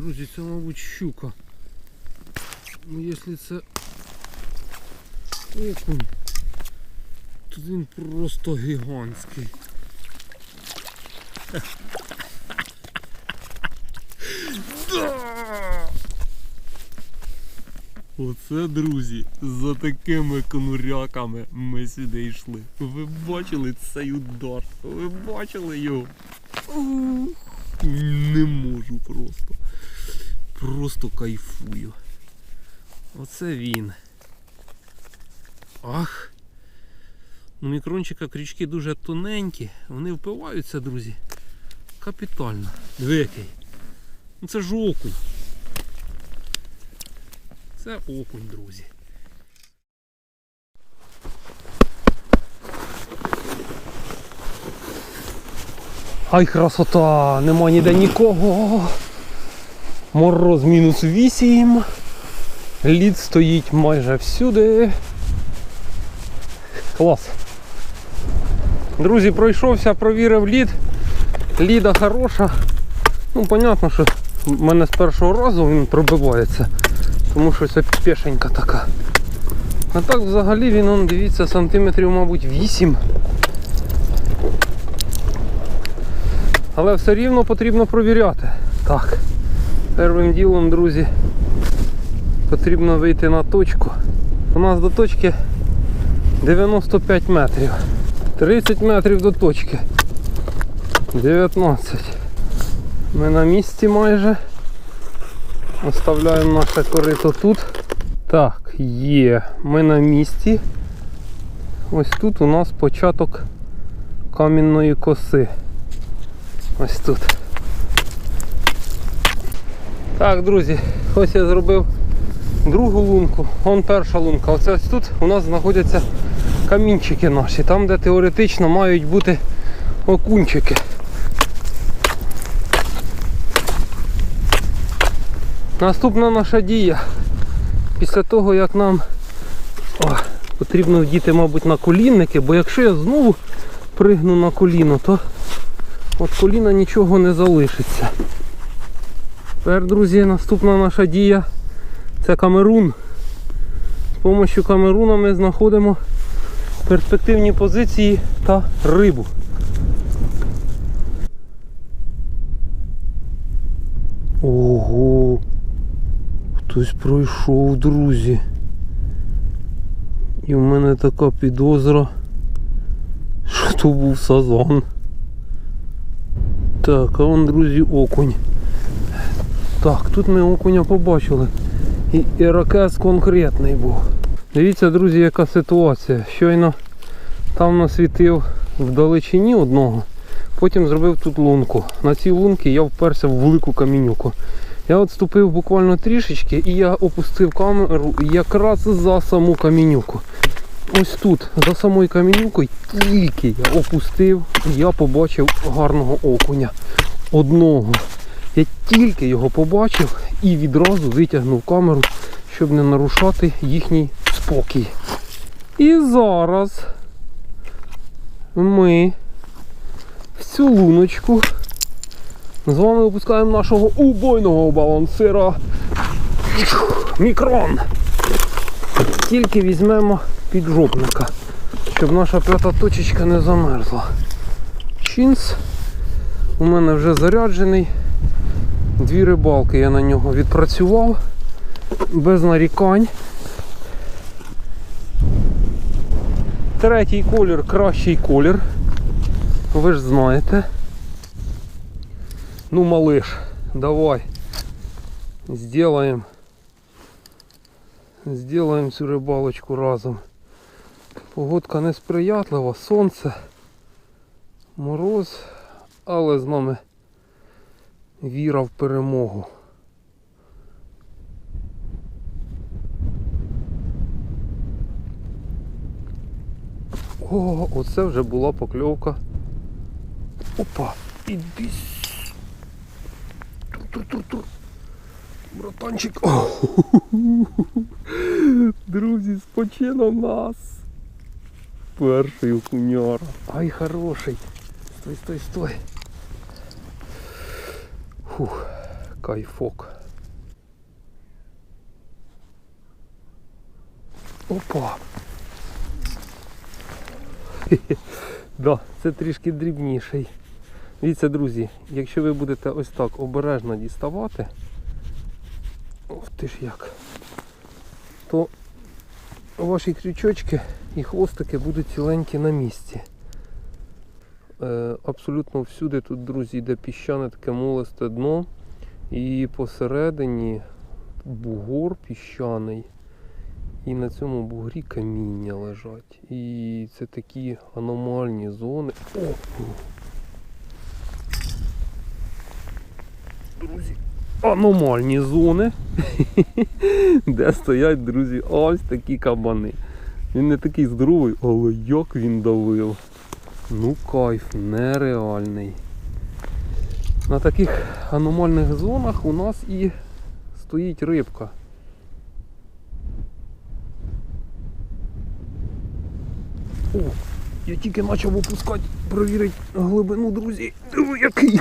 Друзі, це, мабуть, щука. Ну, якщо це окунь, то він просто гігантський. Оце, друзі, за такими конуряками ми сюди йшли. Ви бачили цей удар? Ви бачили його? Не можу просто. Просто кайфую. Оце він. Ах. У мікрончика крючки дуже тоненькі, вони впиваються, друзі. Капітально. Диви. Ну це ж окунь. Це окунь, друзі. Ай, красота! Нема ніде нікого. Мороз мінус 8. Лід стоїть майже всюди. Клас. Друзі, пройшовся, провірив лід. Ліда хороша. Ну, понятно, що в мене з першого разу він пробивається. Тому що це пешенька така. А так взагалі він, он, дивіться, сантиметрів, мабуть, 8. Але все рівно потрібно провіряти. Так. Первим ділом, друзі, потрібно вийти на точку. У нас до точки 95 метрів. 30 метрів до точки. 19. Ми на місці майже. Оставляємо наше корито тут. Так, є. Ми на місці. Ось тут у нас початок камінної коси. Ось тут. Так, друзі, ось я зробив другу лунку. Вон перша лунка. Оце ось тут у нас знаходяться камінчики наші. Там, де теоретично мають бути окунчики. Наступна наша дія. Після того, як нам о, потрібно вдіти, мабуть, на колінники, бо якщо я знову пригну на коліно, то від коліна нічого не залишиться. Тепер, друзі, наступна наша дія це камерун. З допомогою камеруна ми знаходимо перспективні позиції та рибу. Ого! Хтось пройшов, друзі. І в мене така підозра, що то був сазан. Так, а вон, друзі, окунь. Так, тут ми окуня побачили. І ірокез конкретний був. Дивіться, друзі, яка ситуація. Щойно там насвітив вдалечині одного, потім зробив тут лунку. На цій лунці я вперся в велику камінюку. Я відступив буквально трішечки і я опустив камеру якраз за саму камінюку. Ось тут, за самою камінюкою, тільки я опустив, я побачив гарного окуня. Одного. Я тільки його побачив і відразу витягнув камеру, щоб не нарушати їхній спокій. І зараз ми в цю луночку з вами випускаємо нашого убойного балансира Мікрон. Тільки візьмемо піджопника, щоб наша п'ята точечка не замерзла. Чінс у мене вже заряджений. Дві рибалки я на нього відпрацював без нарікань. Третій колір кращий колір. Ви ж знаєте. Ну, малыш, давай. Сделаем. Сделаем цю рибалочку разом. Погодка несприятлива, сонце, мороз, але з нами віра в перемогу. О, оце вже була покльовка. Опа, іди Тур-тур-тур-тур. Братанчик. Друзі, з почином нас. Перший окуняра. Ай, хороший. Стой, стой, стой. Фух, Кайфок. Опа. Да, це трішки дрібніший. Дивіться, друзі, якщо ви будете ось так обережно діставати, ох ти ж як, то ваші крючочки і хвостики будуть ціленькі на місці. Е, абсолютно всюди тут, друзі, йде піщане таке молисте дно. І посередині бугор піщаний. І на цьому бугрі каміння лежать. І це такі аномальні зони. О! Друзі, аномальні зони, де стоять, друзі, ось такі кабани. Він не такий здоровий, але як він давив. Ну кайф, нереальний. На таких аномальних зонах у нас і стоїть рибка. О, я тільки почав опускати, провірити глибину, друзі. Диви, який.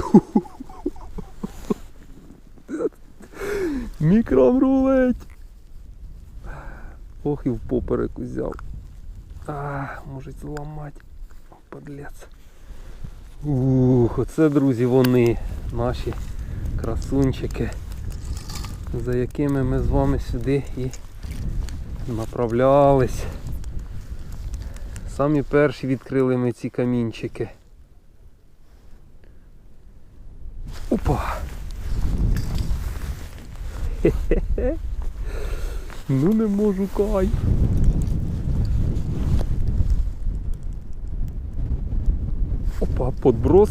Мікром рулить. Ох і в поперек узяв. А, може зламати. Подлець. Ух, оце, друзі, вони, наші красунчики, за якими ми з вами сюди і направлялись. Самі перші відкрили ми ці камінчики. Опа! Хе-хе-хе. Ну не можу кайф. Опа, подброс.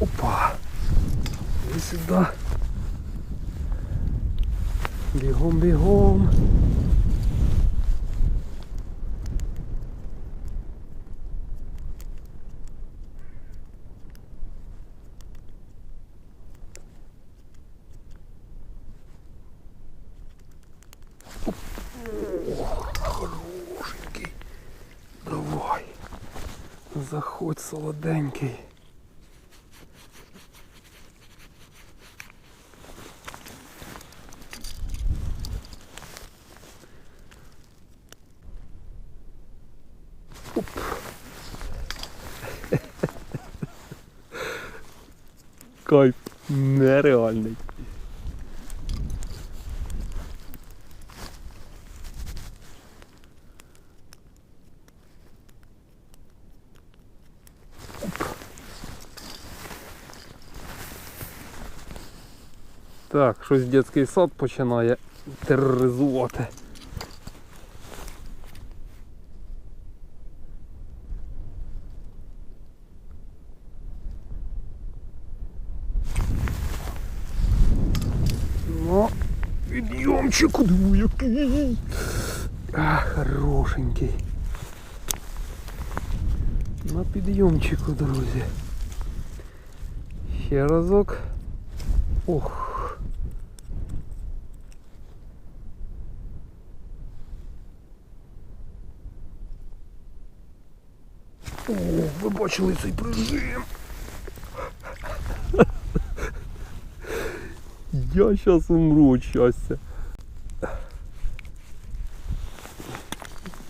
Опа. І сюди. Бігом, бігом. Хорошенький. Давай. Заходь солоденький. Оп. Кайф нереальний. Так, щось дитячий сад починає тероризувати. Ну, підйомчику диvu який. А, хорошенький. На підйомчику, друзі. Ще разок. Ох. О, ви бачили цей прижим. Я зараз умру від щастя.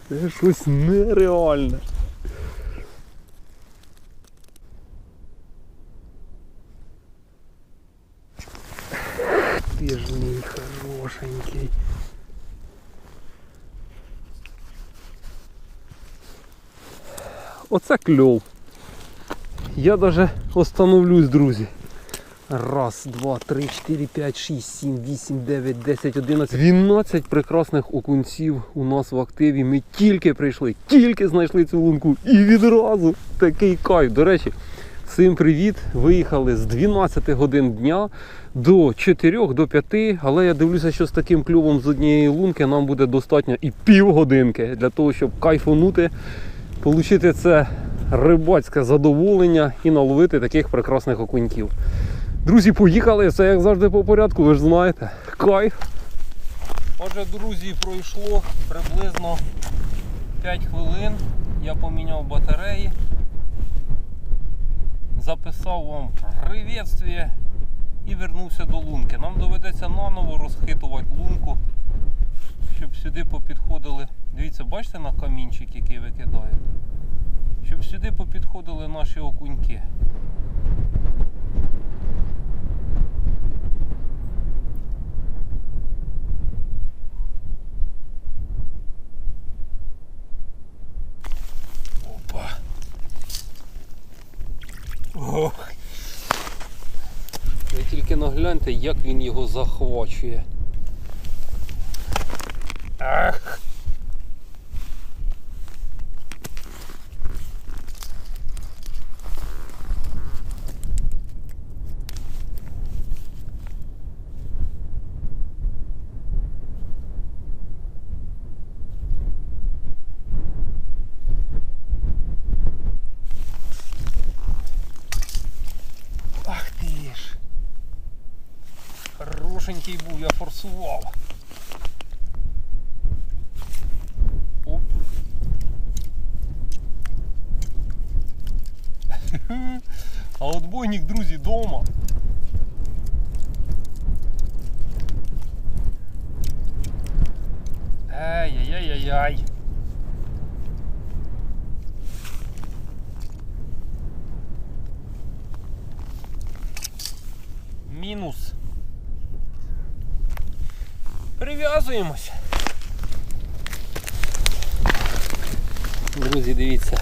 Це щось нереальне. Ти ж мій хорошенький. Оце кльов. Я даже остановлюсь, друзі. Раз, два, три, чотири, п'ять, шість, сім, вісім, дев'ять, десять, одинадцять. 12 прекрасних окунців у нас в активі. Ми тільки прийшли, тільки знайшли цю лунку і відразу такий кайф. До речі, всім привіт. Виїхали з 12 годин дня до 4 до 5, але я дивлюся, що з таким клювом з однієї лунки нам буде достатньо і півгодинки для того, щоб кайфанути, отримати це рибацьке задоволення і наловити таких прекрасних окуньків. Друзі, поїхали, все як завжди по порядку, ви ж знаєте. Кайф. Отже, друзі, пройшло приблизно 5 хвилин я поміняв батареї. Записав вам приветствие і вернувся до лунки. Нам доведеться наново розхитувати лунку, щоб сюди попідходили. Дивіться, бачите на камінчик, який викидаю? Щоб сюди попідходили наші окуньки. Опа. Ох. Ви тільки нагляньте, як він його захвачує. Хорошенький був, я форсував. Оп. А отбойник, друзі, дома. Ай-яй-яй-яй-яй. Мінус. Прив'язуємось. Друзі, дивіться,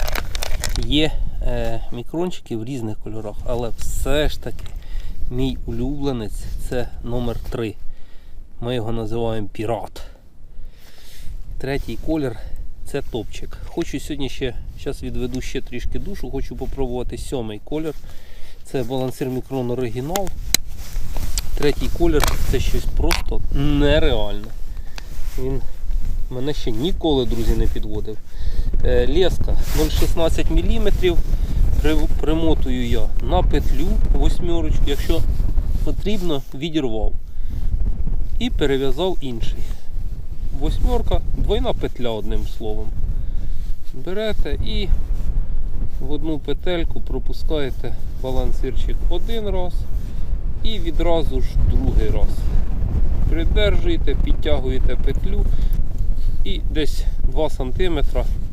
є е, мікрончики в різних кольорах, але все ж таки мій улюбленець це номер 3. Ми його називаємо пірат. Третій колір це топчик. Хочу сьогодні ще, зараз відведу ще трішки душу, хочу попробувати сьомий колір. Це балансир мікрон оригінал. Третій колір це щось просто нереальне. Він мене ще ніколи, друзі, не підводив. Леска 0,16 мм. Примотую я на петлю восьмерочку, якщо потрібно, відірвав. І перев'язав інший. Восьмерка, двойна петля, одним словом. Берете і в одну петельку пропускаєте балансирчик один раз і відразу ж другий раз. Придержуєте, підтягуєте петлю і десь 2 см,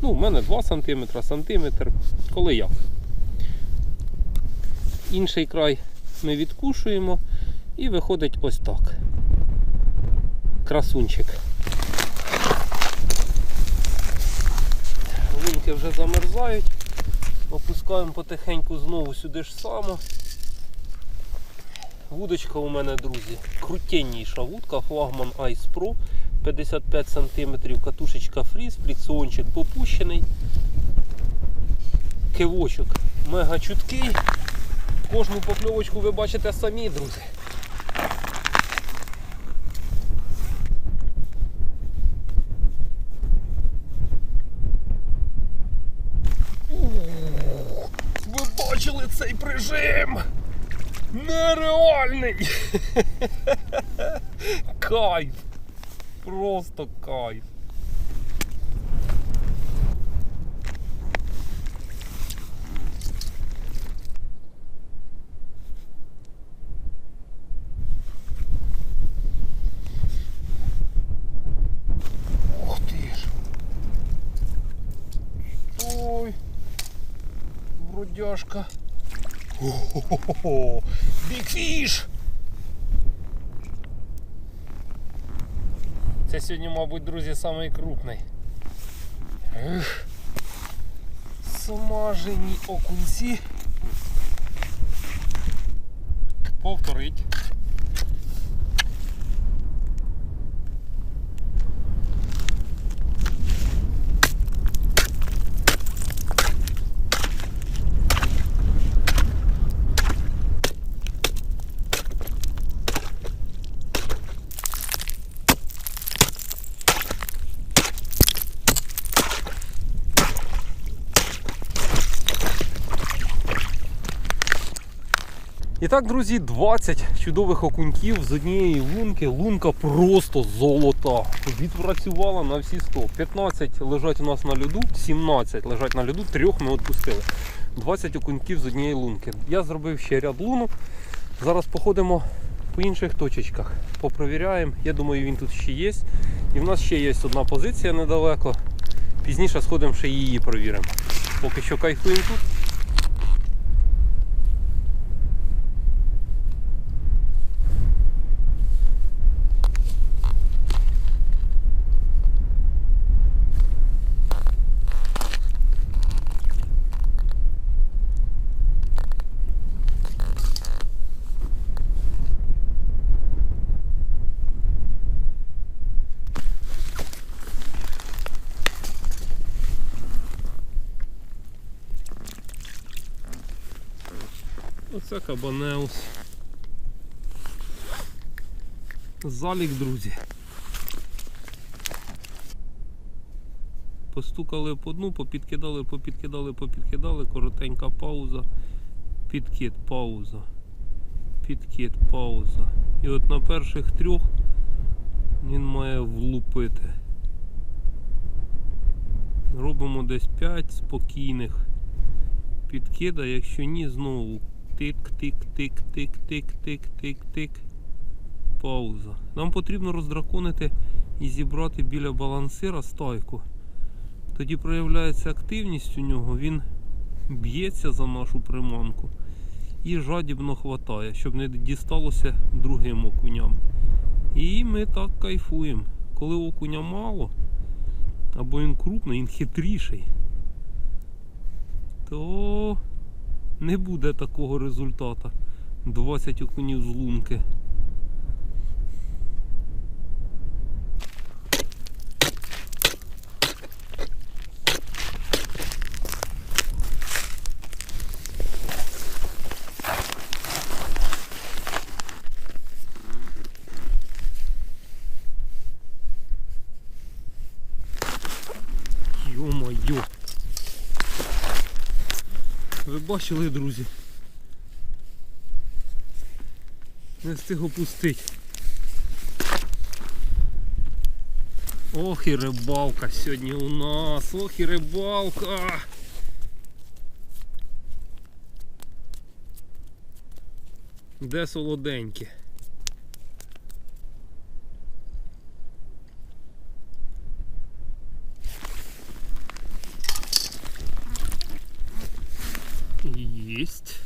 ну в мене 2 см, сантиметр, коли як. Інший край ми відкушуємо і виходить ось так. Красунчик. Лунки вже замерзають. Опускаємо потихеньку знову сюди ж само. Вудочка у мене, друзі, крутенніша вудка, флагман Ice Pro 55 см, катушечка фріз, фрикціончик попущений. Кивочок мега чуткий. Кожну покльовочку ви бачите самі, друзі. Ви бачили цей прижим? Нереальний! Кайф! Просто кайф! Ух ти ж! Ой! Бродяжка! О-хо-хо-хо! Бігфіш! Це сьогодні, мабуть, друзі, самий крупний. Ех. Смажені окунці. Повторить. Так, друзі, 20 чудових окуньків з однієї лунки. Лунка просто золота. Відпрацювала на всі 100. 15 лежать у нас на льоду, 17 лежать на льоду, трьох ми відпустили. 20 окуньків з однієї лунки. Я зробив ще ряд лунок. Зараз походимо по інших точечках. Попровіряємо. Я думаю, він тут ще є. І в нас ще є одна позиція недалеко. Пізніше сходимо ще її провіримо. Поки що кайфуємо тут. Оце кабанеус. Залік, друзі. Постукали по дну, попідкидали, попідкидали, попідкидали, коротенька пауза. Підкид, пауза. Підкид, пауза. І от на перших трьох він має влупити. Робимо десь 5 спокійних підкида, якщо ні, знову тик-тик-тик-тик-тик-тик-тик-тик. Пауза. Нам потрібно роздраконити і зібрати біля балансира стайку. Тоді проявляється активність у нього, він б'ється за нашу приманку і жадібно хватає, щоб не дісталося другим окуням. І ми так кайфуємо. Коли окуня мало, або він крупний, він хитріший, то не буде такого результату. 20 окунів з лунки. Ви бачили, друзі? Не встиг опустити. Ох і рибалка сьогодні у нас. Ох і рибалка. Де солоденькі? Есть.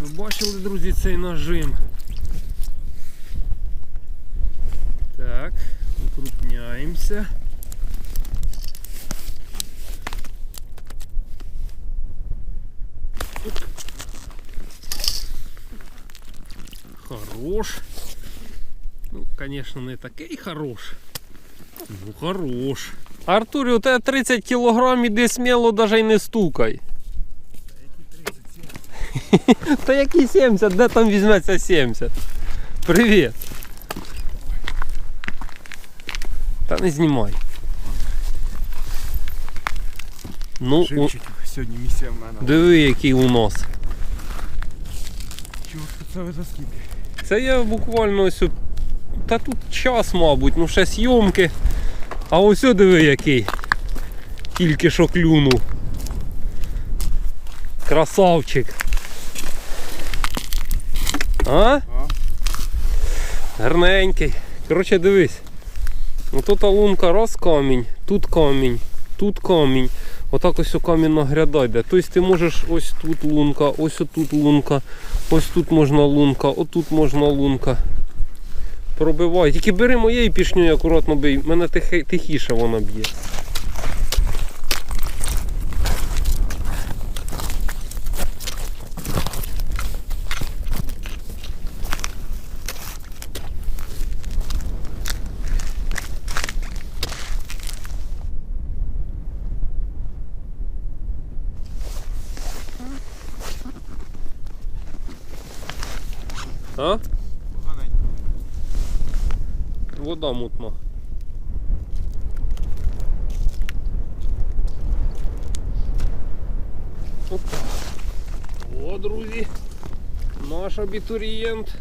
Ви бачили, друзі, цей нажим. Так, укрупняємося. Оп. Хорош. Ну, конечно, не такий хорош. Ну хорош. Артурі, у тебе 30 кілограм, іди сміло даже й не стукай. Та які 70, де там візьметься 70? Привіт. Та не знімай. Ну, у... Сьогодні місія в мене. диви, який у нас. Чувак, це ви за скільки? Це я буквально ось. Та тут час, мабуть, ну ще зйомки. А ось диви який. Тільки що клюнув. Красавчик. А? А? Гарненький. Коротше, дивись. Ну тут лунка раз камінь, тут камінь, тут камінь. Отак ось у камінна гряда йде. Тобто ти можеш ось тут лунка, ось тут лунка, ось тут можна лунка, отут можна лунка. Пробивай. Тільки бери моє і пішню акуратно бий. Мене тихіше вона б'є. вода мутна. О, друзі, наш абітурієнт.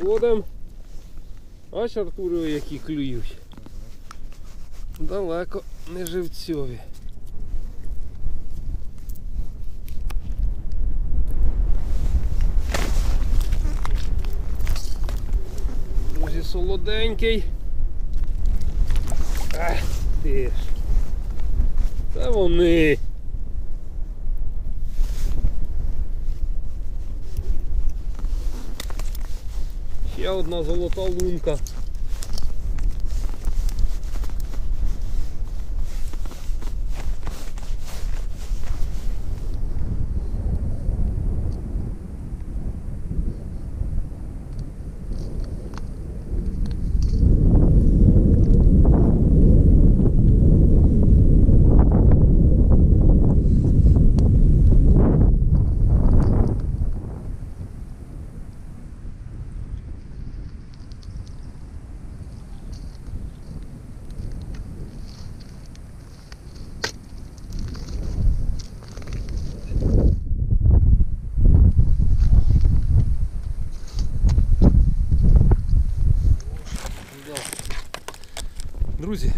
Ходимо. Ось аркури які клюють. Далеко не живцьові. Солоденький. Ах, ти ж. Це вони. Ще одна золота лунка. Да. Друзі,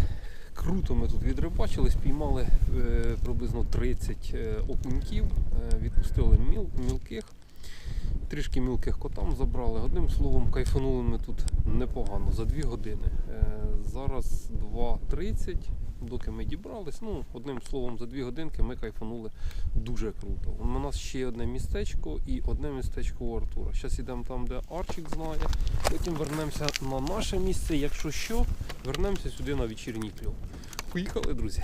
круто ми тут відрибачили, спіймали е, приблизно 30 е, окуньків, е, відпустили міл, мілких, трішки мілких котам забрали. Одним словом, кайфанули ми тут непогано за 2 години. Зараз 2.30, доки ми дібрались. Ну, одним словом, за дві годинки ми кайфанули дуже круто. У нас ще одне містечко і одне містечко у Артура. Зараз йдемо там, де Арчик знає. Потім вернемося на наше місце. Якщо що, вернемося сюди на вечірній кльов. Поїхали, друзі.